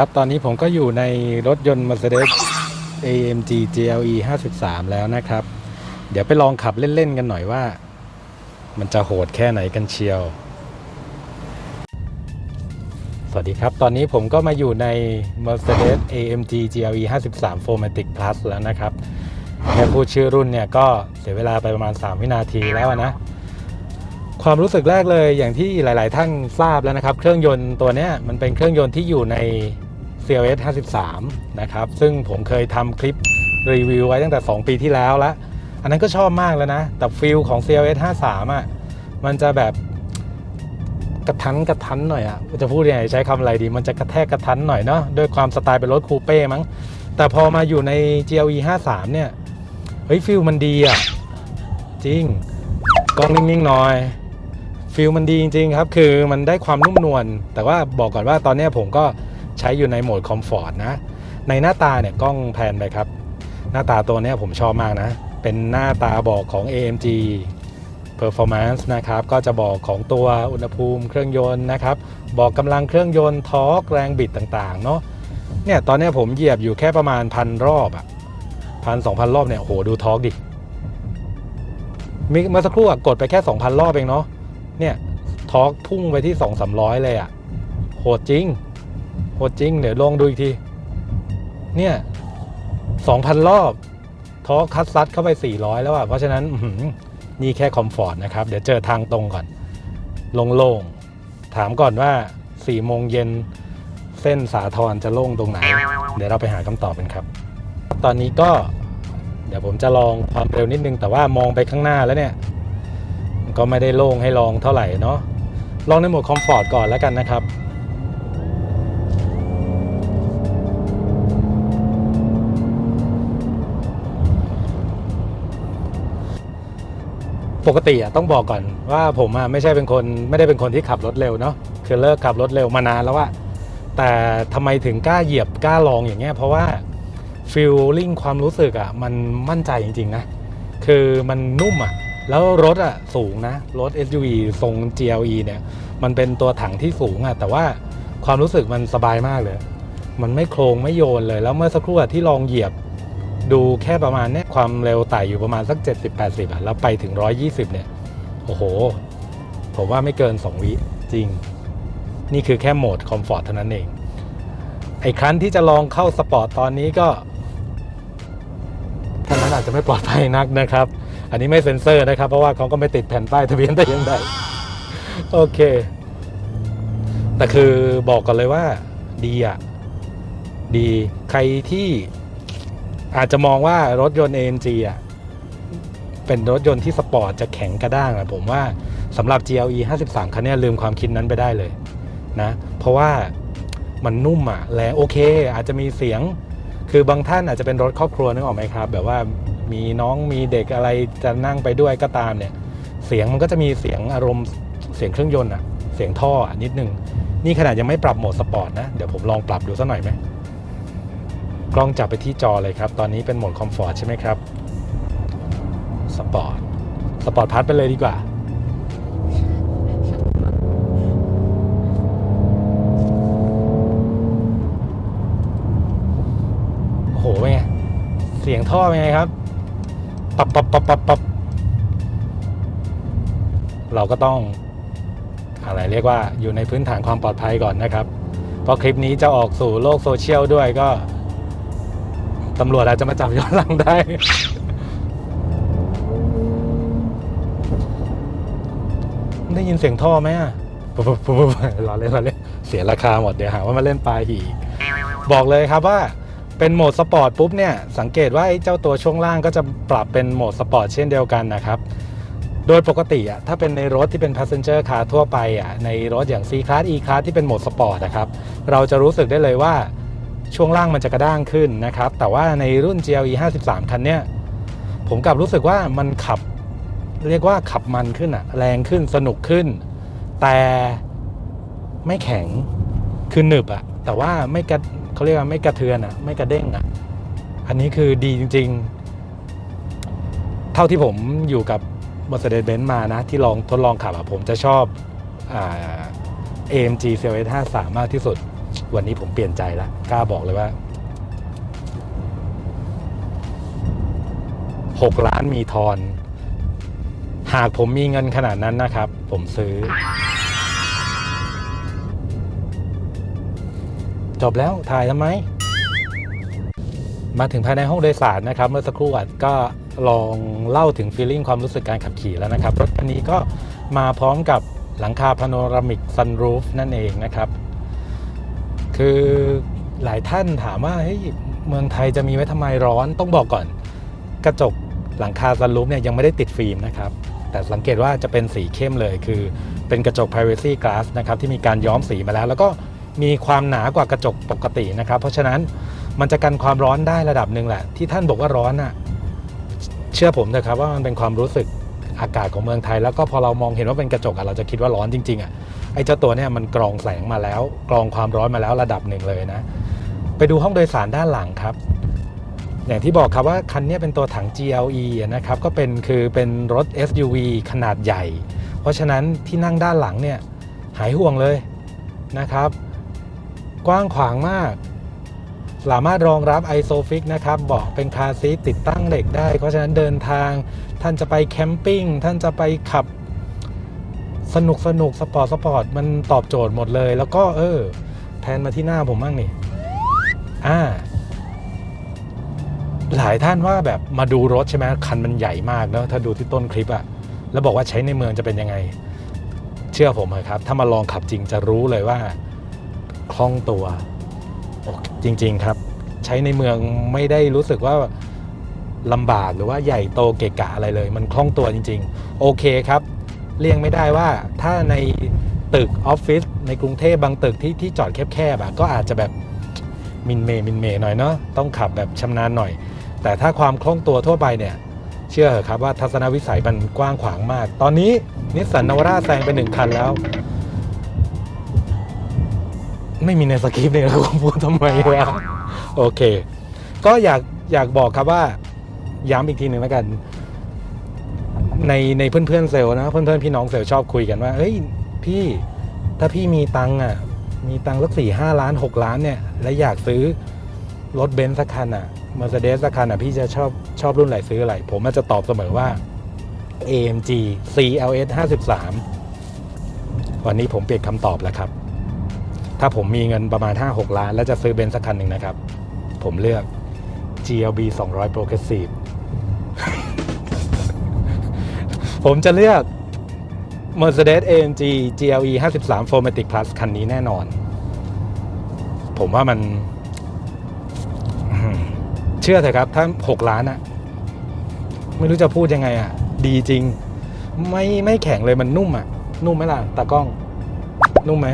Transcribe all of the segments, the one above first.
ครับ ตอนนี้ผมก็อยู่ในรถยนต์ Mercedes AMG GLE 53 แล้วนะครับ เดี๋ยวไปลองขับเล่น ๆ กันหน่อยว่า มันจะโหดแค่ไหนกันเชียว สวัสดีครับ ตอนนี้ผมก็มาอยู่ใน Mercedes AMG GLE 53 4matic Plus แล้วนะครับแค่พูดชื่อรุ่นเนี่ยก็เสียเวลาไปประมาณ 3 วินาทีแล้วนะ ความรู้สึกแรกเลยอย่างที่หลาย ๆ ท่านทราบแล้วนะครับ เครื่องยนต์ตัวนี้มันเป็นเครื่องยนต์ที่อยู่ใน CLS 53 นะครับ ซึ่งผมเคยทำคลิปรีวิวไว้ตั้งแต่ 2 ปีที่แล้วล้วอันนั้นก็ชอบมากแล้วนะ แต่ฟิลของ CLS 53อะมันจะแบบกระทันกระทันหน่อยอะจะพูดยังไงใช้คำอะไรดี มันจะกระแทกกระทันหน่อยเนาะด้วยความสไตล์เป็นรถคูเป้มั้ง แต่พอมาอยู่ใน GLE 53 เนี่ย เฮ้ยฟิลมันดีอะ จริงกล้องนิ่งๆหน่อยฟิลมันดีจริงๆครับ คือมันได้ความนุ่มนวลแต่ว่าบอกก่อนว่าตอนเนี้ยผมก็ ช้อยู่ในโหมดคอมฟอร์ตนะ ในหน้าตาเนี่ยกล้องแพนไปครับ หน้าตาตัวนี้ผมชอบมากนะ เป็นหน้าตาบอกของ AMG Performance นะครับ ก็จะบอกของตัวอุณหภูมิเครื่องยนต์นะครับ บอกกำลังเครื่องยนต์ทอร์กแรงบิดต่างๆ เนาะเนี่ยตอนนี้ผมเหยียบอยู่แค่ประมาณพันรอบอะพันสองพันรอบเนี่ยโหดูทอร์กดิมเมื่อสักครู่กดไปแค่ 2,000 รอบเองเนาะเนี่ยทอร์กพุ่งไปที่ 2 3 0 0 เลยอะ่ะโหดจริง โหดจริง เดี๋ยวลองดูอีกที เนี่ย2,000รอบท้อคัดซัดเข้าไป 400 แล้วอะ่ะ เพราะฉะนั้นนี่แค่คอมฟอร์ตนะครับ เดี๋ยวเจอทางตรงก่อน โล่งๆ ถามก่อนว่า4โมงเย็นเส้นสาทรจะโล่งตรงไหน เดี๋ยวเราไปหาคำตอบกันครับ ตอนนี้ก็เดี๋ยวผมจะลองความเร็วนิดนึง แต่ว่ามองไปข้างหน้าแล้วเนี่ย ก็ไม่ได้โล่งให้ลองเท่าไหร่เนาะลองในโหมดคอมฟอร์ตก่อนแล้วกันนะครับ ปกติอะต้องบอกก่อนว่าผมอะไม่ใช่เป็นคนไม่ได้เป็นคนที่ขับรถเร็วเนาะคือเลิกขับรถเร็วมานานแล้วอะแต่ทำไมถึงกล้าเหยียบกล้าลองอย่างเงี้ยเพราะว่าฟิลลิ่งความรู้สึกอะมันมั่นใจจริง ๆ นะ คือมันนุ่มอะแล้วรถอะสูงนะ รถ SUV ทรง GLE เนี่ย มันเป็นตัวถังที่สูงอะแต่ว่าความรู้สึกมันสบายมากเลย มันไม่โครงไม่โยนเลย แล้วเมื่อสักครู่ที่ลองเหยียบ ดูแค่ประมาณเนี้ยความเร็วไต่อยู่ประมาณสัก 70-80อะแล้วไปถึง 120 เนี่ย โอ้โห ผมว่าไม่เกิน 2 วิจริง นี่คือแค่โหมดคอมฟอร์ตเท่านั้นเอง ไอ้ครั้นที่จะลองเข้าสปอร์ตตอนนี้ก็ท่านั้นอาจจะไม่ปลอดภัยนักนะครับ อันนี้ไม่เซ็นเซอร์นะครับ เพราะว่าเขาก็ไม่ติดแผ่นป้ายทะเบียนแต่อยังใดโอเค แต่คือบอกก่อนเลยว่าดีอะ ดีใครที่ อาจจะมองว่ารถยนต์ AMG อะเป็นรถยนต์ที่สปอร์ตจะแข็งกระด้างอะผมว่าสำหรับ GLE 53 คันเนี้ยลืมความคิดนั้นไปได้เลยนะเพราะว่ามันนุ่มอะแรงโอเค อาจจะมีเสียง คือบางท่านอาจจะเป็นรถครอบครัวนึกออกไหมครับ แบบว่ามีน้องมีเด็กอะไรจะนั่งไปด้วยก็ตามเนี่ย เสียงมันก็จะมีเสียงอารมณ์เสียงเครื่องยนต์อะเสียงท่ออะนิดนึง นี่ขนาดยังไม่ปรับโหมดสปอร์ตนะ เดี๋ยวผมลองปรับดูสักหน่อยไหม กล้องจับไปที่จอเลยครับ ตอนนี้เป็นโหมดคอมฟอร์ตใช่ไหมครับ สปอร์ต สปอร์ตพัดไปเลยดีกว่า โอ้โหเป็นไง เสียงท่อเป็นไงครับ ปับปับปับปับปับเราก็ต้องอะไรเรียกว่าอยู่ในพื้นฐานความปลอดภัยก่อนนะครับ เพราะคลิปนี้จะออกสู่โลกโซเชียลด้วยก็ ตำรวจอาจจะมาจับย้อนหลังได้ ได้ยินเสียงท่อไหมอะปุ๊บปุ๊บปุ๊บปุ๊บรอเล่นรอเล่นเสียราคาหมดเดี๋ยวหาว่ามาเล่นปลาหีบอกเลยครับว่าเป็นโหมดสปอร์ตปุ๊บเนี่ย สังเกตว่าไอ้เจ้าตัวช่วงล่างก็จะปรับเป็นโหมดสปอร์ตเช่นเดียวกันนะครับ โดยปกติอะถ้าเป็นในรถที่เป็น passenger car ทั่วไปอะในรถอย่าง C class E class ที่เป็นโหมดสปอร์ตนะครับ เราจะรู้สึกได้เลยว่า ช่วงล่างมันจะกระด้างขึ้นนะครับ แต่ว่าในรุ่น GLE 53 คันเนี้ยผมกลับรู้สึกว่ามันขับ เรียกว่าขับมันขึ้นอะแรงขึ้นสนุกขึ้น แต่ไม่แข็งคือหนึบอะแต่ว่าไม่กระเขาเรียกว่าไม่กระเทือนอะไม่กระเด้งอะอันนี้คือดีจริง ๆ เท่าที่ผมอยู่กับ Mercedes-Benz มานะ ที่ลองทดลองขับอะผมจะชอบอ AMG CLS 53มากที่สุด วันนี้ผมเปลี่ยนใจแล้วกล้าบอกเลยว่า 6 ล้านมีทอน หากผมมีเงินขนาดนั้นนะครับ ผมซื้อ จบแล้วถ่ายทำไม มาถึงภายในห้องโดยสารนะครับ เมื่อสักครู่ก็ลองเล่าถึงฟีลลิ่งความรู้สึกการขับขี่แล้วนะครับ รถคันนี้ก็มาพร้อมกับหลังคาพาโนรามิกซันรูฟนั่นเองนะครับ คือหลายท่านถามว่าเฮ้ยเมืองไทยจะมีไว้ทำไมร้อนต้องบอกก่อน กระจกหลังคาซันรูฟเนี่ยยังไม่ได้ติดฟิล์มนะครับ แต่สังเกตว่าจะเป็นสีเข้มเลย คือเป็นกระจก privacy glass นะครับที่มีการย้อมสีมาแล้ว แล้วก็มีความหนากว่ากระจกปกตินะครับ เพราะฉะนั้นมันจะกันความร้อนได้ระดับหนึ่งแหละ ที่ท่านบอกว่าร้อนอะเชื่อผมเถอะครับว่ามันเป็นความรู้สึก อากาศของเมืองไทย แล้วก็พอเรามองเห็นว่าเป็นกระจกอะเราจะคิดว่าร้อนจริงๆอะไอ้เจ้าตัวเนี่ยมันกรองแสงมาแล้ว กรองความร้อนมาแล้วระดับหนึ่งเลยนะ ไปดูห้องโดยสารด้านหลังครับ อย่างที่บอกครับว่าคันนี้เป็นตัวถัง GLE นะครับก็เป็นคือเป็นรถ SUV ขนาดใหญ่ เพราะฉะนั้นที่นั่งด้านหลังเนี่ยหายห่วงเลยนะครับ กว้างขวางมาก สามารถรองรับ ISOFIX นะครับเบาะเป็นคาร์ซีติดตั้งเหล็กได้ เพราะฉะนั้นเดินทางท่านจะไปแคมปิ้งท่านจะไปขับสนุกสนุกสปอร์ตสปอร์ตมันตอบโจทย์หมดเลย แล้วก็เออแทนมาที่หน้าผมบ้างนี่อ่าหลายท่านว่าแบบมาดูรถใช่ไหมคันมันใหญ่มากเนอะถ้าดูที่ต้นคลิปอะแล้วบอกว่าใช้ในเมืองจะเป็นยังไง เชื่อผมเถอะครับ ถ้ามาลองขับจริงจะรู้เลยว่าคล่องตัว จริง ๆ ครับ ใช้ในเมืองไม่ได้รู้สึกว่าลำบากหรือว่าใหญ่โตเกะกะอะไรเลย มันคล่องตัวจริง ๆ โอเคครับ เลี่ยงไม่ได้ว่าถ้าในตึกออฟฟิศในกรุงเทพบางตึกที่ที่จอดแคบๆอะก็อาจจะแบบมินเมมินเมหน่อยเนาะต้องขับแบบชำนาญหน่อย แต่ถ้าความคล่องตัวทั่วไปเนี่ย เชื่อเหอะครับว่าทัศนวิสัยมันกว้างขวางมาก ตอนนี้นิสสันนวาร่าแซงไปหนึ่งคันแล้ว ไม่มีในสคริปต์เลยเราพูดทำไมวะโอเค ก็อยากอยากบอกครับว่า ย้ำอีกทีหนึ่งแล้วกัน ในในเพื่อนๆเซลนะเพื่อนๆพี่น้องเซลชอบคุยกันว่าเฮ้ยพี่ถ้าพี่มีตังอะ มีตังสักสี่ห้าล้านหกล้านเนี่ย และอยากซื้อรถเบนซ์สักคันอะ Mercedes สักคันอะพี่จะชอบชอบรุ่นไหนซื้ออะไร ผมมันจะตอบเสมอว่า AMG CLS 53 วันนี้ผมเปลี่ยนคำตอบแล้วครับ ถ้าผมมีเงินประมาณ 5-6 ล้าน แล้วจะซื้อเบนซ์สักคันหนึ่งนะครับ ผมเลือก GLB 200 Progressive ผมจะเลือก Mercedes AMG GLE 53 4matic Plus คันนี้แน่นอน ผมว่ามันเชื่อเถอะครับ ถ้า 6 ล้านอะไม่รู้จะพูดยังไงอะดีจริง ไม่ไม่แข็งเลยมันนุ่มอะนุ่มไหมล่ะตากล้อง นุ่มไหม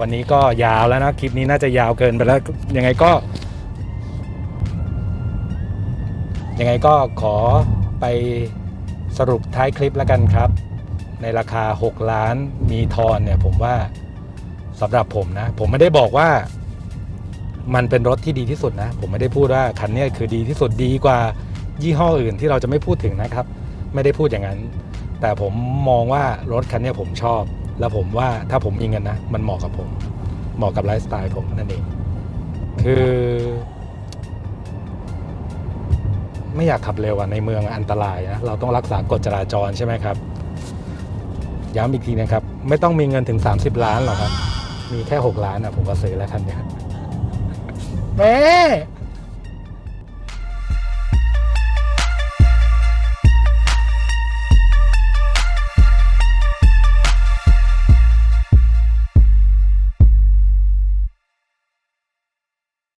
วันนี้ก็ยาวแล้วนะคลิปนี้น่าจะยาวเกินไปแล้วยังไงก็ ยังไงก็ขอไปสรุปท้ายคลิปแล้วกันครับ ในราคา 6 ล้านมีทอนเนี่ยผมว่าสำหรับผมนะ ผมไม่ได้บอกว่ามันเป็นรถที่ดีที่สุดนะ ผมไม่ได้พูดว่าคันนี้คือดีที่สุดดีกว่ายี่ห้ออื่นที่เราจะไม่พูดถึงนะครับ ไม่ได้พูดอย่างนั้น แต่ผมมองว่ารถคันนี้ผมชอบ แล้วผมว่าถ้าผมมีเงินนะ มันเหมาะกับผม เหมาะกับไลฟ์สไตล์ผมนั่นเอง คือ ไม่อยากขับเร็วอะในเมืองอันตรายนะ เราต้องรักษากฎจราจรใช่ไหมครับ ย้ำอีกทีนะครับ ไม่ต้องมีเงินถึง 30 ล้านหรอกครับ มีแค่ 6 ล้านอะผมก็ซื้อแล้วคันเนี้ยแม่